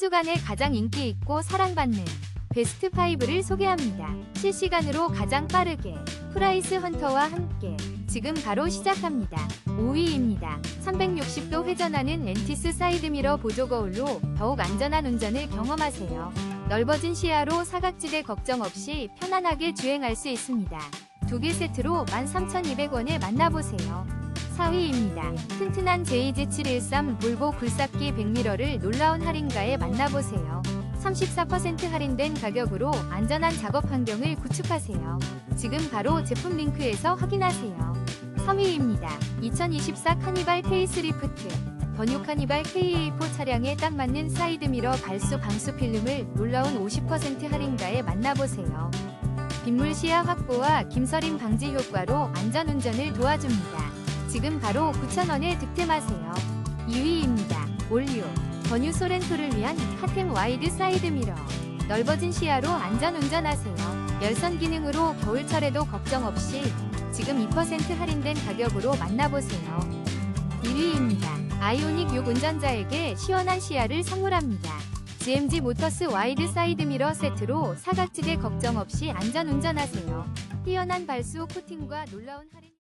주간에 가장 인기 있고 사랑받는 베스트 5를 소개합니다. 실시간으로 가장 빠르게 프라이스 헌터와 함께 지금 바로 시작합니다. 5위입니다. 360도 회전하는 엔티스 사이드미러 보조 거울로 더욱 안전한 운전을 경험하세요. 넓어진 시야로 사각지대 걱정 없이 편안하게 주행할 수 있습니다. 두 개 세트로 13,200원에 만나보세요. 4위입니다. 튼튼한 JZ713 볼보 굴삭기 100미러를 놀라운 할인가에 만나보세요. 34% 할인된 가격으로 안전한 작업 환경을 구축하세요. 지금 바로 제품 링크에서 확인하세요. 3위입니다. 2024 카니발 페이스리프트 번유 카니발 KA4 차량에 딱 맞는 사이드미러 발수 방수 필름을 놀라운 50% 할인가에 만나보세요. 빗물 시야 확보와 김서림 방지 효과로 안전운전을 도와줍니다. 지금 바로 9,000원에 득템하세요. 2위입니다. 올류 번유 소렌토를 위한 핫템 와이드 사이드 미러 넓어진 시야로 안전운전하세요. 열선 기능으로 겨울철에도 걱정 없이 지금 2% 할인된 가격으로 만나보세요. 1위입니다. 아이오닉 6 운전자에게 시원한 시야를 선물합니다. GMG 모터스 와이드 사이드 미러 세트로 사각지대 걱정 없이 안전 운전하세요. 뛰어난 발수 코팅과 놀라운 할인